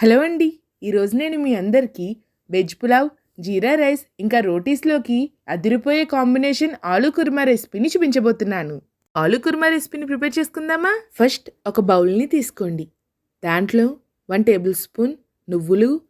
Hello అండి. ఈరోజు నేను మీ అందరికీ వెజ్ పులావ్ జీరా రైస్ ఇంకా రోటీస్లోకి అదిరిపోయే కాంబినేషన్ ఆలు కుర్మా రెసిపీని చూపించబోతున్నాను. ఆలు కుర్మా రెసిపీని ప్రిపేర్ చేసుకుందామా? ఫస్ట్ ఒక బౌల్ని తీసుకోండి. దాంట్లో వన్ టేబుల్ స్పూన్ నువ్వులు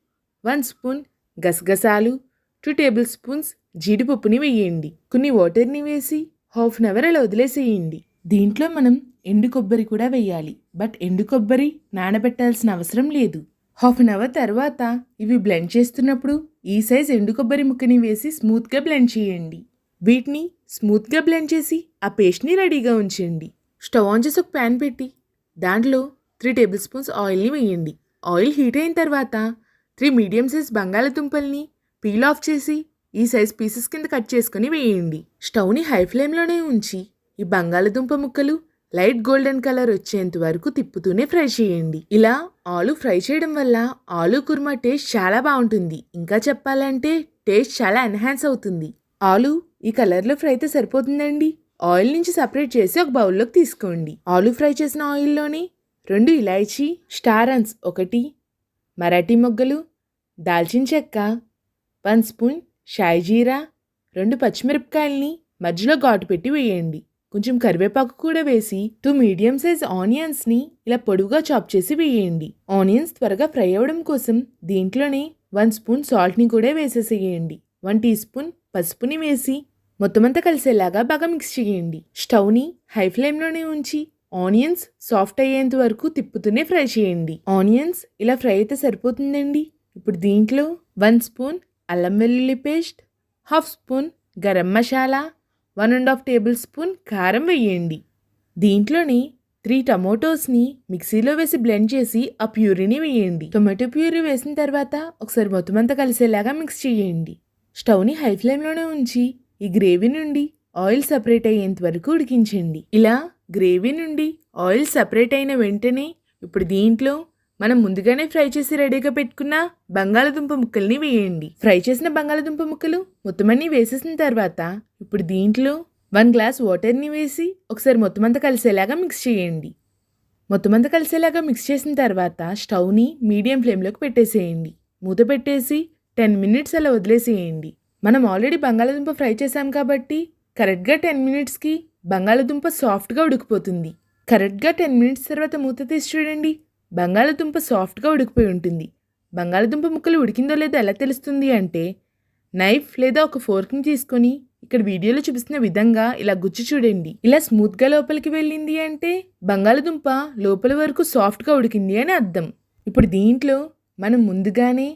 వన్ స్పూన్ గసగసాలు టూ టేబుల్ స్పూన్స్ జీడిపప్పుని వేయండి. కొన్ని వాటర్ని వేసి హాఫ్ అన్ అవర్ అలా వదిలేసేయండి. దీంట్లో మనం ఎండు కొబ్బరి కూడా వేయాలి. బట్ ఎండు కొబ్బరి నానబెట్టాల్సిన అవసరం లేదు. హాఫ్ అన్ అవర్ తర్వాత ఇవి బ్లెండ్ చేస్తున్నప్పుడు ఈ సైజ్ ఎండు కొబ్బరి ముక్కని వేసి స్మూత్గా బ్లెండ్ చేయండి. వీటిని స్మూత్గా బ్లెండ్ చేసి ఆ పేస్ట్ని రెడీగా ఉంచండి. స్టవ్ ఆన్ చేసి ఒక ప్యాన్ పెట్టి దాంట్లో త్రీ టేబుల్ స్పూన్స్ ఆయిల్ని వేయండి. ఆయిల్ హీట్ అయిన తర్వాత త్రీ మీడియం సైజ్ బంగాళదుంపల్ని పీల్ ఆఫ్ చేసి ఈ సైజ్ పీసెస్ కింద కట్ చేసుకుని వేయండి. స్టవ్ని హై ఫ్లేమ్లోనే ఉంచి ఈ బంగాళదుంప ముక్కలు లైట్ గోల్డెన్ కలర్ వచ్చేంత వరకు తిప్పుతూనే ఫ్రై చేయండి. ఇలా ఆలు ఫ్రై చేయడం వల్ల ఆలు కుర్మా టేస్ట్ చాలా బాగుంటుంది. ఇంకా చెప్పాలంటే టేస్ట్ చాలా ఎన్హాన్స్ అవుతుంది. ఆలు ఈ కలర్లో ఫ్రై అయితే సరిపోతుందండి. ఆయిల్ నుంచి సపరేట్ చేసి ఒక బౌల్లోకి తీసుకోండి. ఆలు ఫ్రై చేసిన ఆయిల్లోని రెండు ఇలాయచీ స్టార్ అన్స్ ఒకటి మరాఠీ మొగ్గలు దాల్చిన చెక్క వన్ స్పూన్ షాయి జీరా రెండు పచ్చిమిరపకాయల్ని మధ్యలో ఘాటు పెట్టి వేయండి. కొంచెం కరివేపాకు కూడా వేసి టూ మీడియం సైజ్ ఆనియన్స్ని ఇలా పొడువుగా చాప్ చేసి వేయండి. ఆనియన్స్ త్వరగా ఫ్రై అవ్వడం కోసం దీంట్లోనే వన్ స్పూన్ సాల్ట్ని కూడా వేసేసేయండి. వన్ టీ స్పూన్ పసుపుని వేసి మొత్తం అంతా కలిసేలాగా బాగా మిక్స్ చేయండి. స్టవ్ని హై ఫ్లేమ్లోనే ఉంచి ఆనియన్స్ సాఫ్ట్ అయ్యేంత వరకు తిప్పుతూనే ఫ్రై చేయండి. ఆనియన్స్ ఇలా ఫ్రై అయితే సరిపోతుందండి. ఇప్పుడు దీంట్లో వన్ స్పూన్ అల్లం వెల్లుల్లి paste half spoon garam masala one and half tablespoon కారం వేయండి. దీంట్లోని త్రీ టమోటోస్ని మిక్సీలో వేసి బ్లెండ్ చేసి ఆ ప్యూరీని వేయండి. టొమాటో ప్యూరీ వేసిన తర్వాత ఒకసారి మొత్తం అంతా కలిసేలాగా మిక్స్ చేయండి. స్టవ్ని హై ఫ్లేమ్లోనే ఉంచి ఈ గ్రేవీ నుండి ఆయిల్ సపరేట్ అయ్యేంత వరకు ఉడికించండి. ఇలా గ్రేవీ నుండి ఆయిల్ సపరేట్ అయిన వెంటనే ఇప్పుడు దీంట్లో మనం ముందుగానే ఫ్రై చేసి రెడీగా పెట్టుకున్న బంగాళదుంప ముక్కల్ని వేయండి. ఫ్రై చేసిన బంగాళదుంప ముక్కలు మొత్తం అన్ని వేసేసిన తర్వాత ఇప్పుడు దీంట్లో వన్ గ్లాస్ వాటర్ని వేసి ఒకసారి మొత్తం అంతా కలిసేలాగా మిక్స్ చేయండి. మొత్తం అంతా కలిసేలాగా మిక్స్ చేసిన తర్వాత స్టవ్ని మీడియం ఫ్లేమ్లోకి పెట్టేసేయండి. మూత పెట్టేసి టెన్ మినిట్స్ అలా వదిలేసేయండి. మనం ఆల్రెడీ బంగాళదుంప ఫ్రై చేసాం కాబట్టి కరెక్ట్గా టెన్ మినిట్స్కి బంగాళదుంప సాఫ్ట్గా ఉడికిపోతుంది. కరెక్ట్గా టెన్ మినిట్స్ తర్వాత మూత తీసి చూడండి. బంగాళదుంప సాఫ్ట్గా ఉడికిపోయి ఉంటుంది. బంగాళదుంప ముక్కలు ఉడికిందో లేదో ఎలా తెలుస్తుంది అంటే నైఫ్ లేదా ఒక ఫోర్క్ని తీసుకొని ఇక్కడ వీడియోలో చూపిస్తున్న విధంగా ఇలా గుచ్చి చూడండి. ఇలా స్మూత్గా లోపలికి వెళ్ళింది అంటే బంగాళదుంప లోపల వరకు సాఫ్ట్గా ఉడికింది అని అర్థం. ఇప్పుడు దీంట్లో మనం ముందుగానే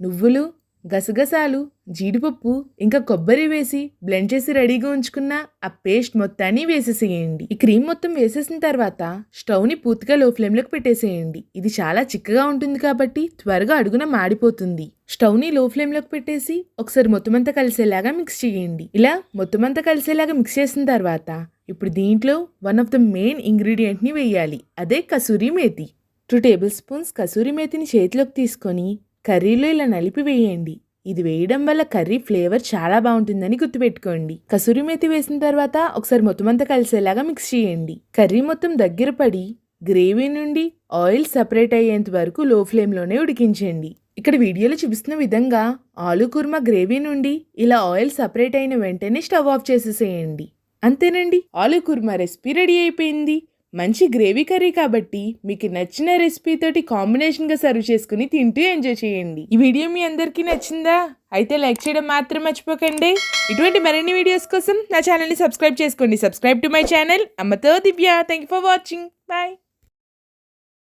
నువ్వులు గసగసాలు జీడిపప్పు ఇంకా కొబ్బరి వేసి బ్లెండ్ చేసి రెడీగా ఉంచుకున్న ఆ పేస్ట్ మొత్తాన్ని వేసేసేయండి. ఈ క్రీమ్ మొత్తం వేసేసిన తర్వాత స్టవ్ని పూర్తిగా లో ఫ్లేమ్లోకి పెట్టేసేయండి. ఇది చాలా చిక్కగా ఉంటుంది కాబట్టి త్వరగా అడుగున మాడిపోతుంది. స్టవ్ని లో ఫ్లేమ్లోకి పెట్టేసి ఒకసారి మొత్తం అంతా కలిసేలాగా మిక్స్ చేయండి. ఇలా మొత్తం అంతా కలిసేలాగా మిక్స్ చేసిన తర్వాత ఇప్పుడు దీంట్లో వన్ ఆఫ్ ద మెయిన్ ఇంగ్రీడియంట్ని వేయాలి. అదే kasuri methi. Two tablespoons kasuri మేతిని చేతిలోకి తీసుకొని కర్రీలో ఇలా నలిపి వేయండి. ఇది వేయడం వల్ల కర్రీ ఫ్లేవర్ చాలా బాగుంటుందని గుర్తుపెట్టుకోండి. కసూరి మేతి వేసిన తర్వాత ఒకసారి మొత్తం అంతా కలిసేలాగా మిక్స్ చేయండి. కర్రీ మొత్తం దగ్గర పడి గ్రేవీ నుండి ఆయిల్ సపరేట్ అయ్యేంత వరకు లో ఫ్లేమ్లోనే ఉడికించండి. ఇక్కడ వీడియోలో చూపిస్తున్న విధంగా ఆలు కుర్మా గ్రేవీ నుండి ఇలా ఆయిల్ సపరేట్ అయిన వెంటనే స్టవ్ ఆఫ్ చేసేసేయండి. అంతేనండి ఆలు కుర్మా రెసిపీ రెడీ అయిపోయింది. మంచి గ్రేవీ కర్రీ కాబట్టి మీకు నచ్చిన రెసిపీ తోటి కాంబినేషన్గా సర్వ్ చేసుకుని తింటూ ఎంజాయ్ చేయండి. ఈ వీడియో మీ అందరికీ నచ్చిందా? అయితే లైక్ చేయడం మాత్రం మర్చిపోకండి. ఇటువంటి మరిన్ని వీడియోస్ కోసం నా ఛానల్ని సబ్స్క్రైబ్ చేసుకోండి. సబ్స్క్రైబ్ టు మై ఛానల్ అమ్మతో Divya. Thank you for watching bye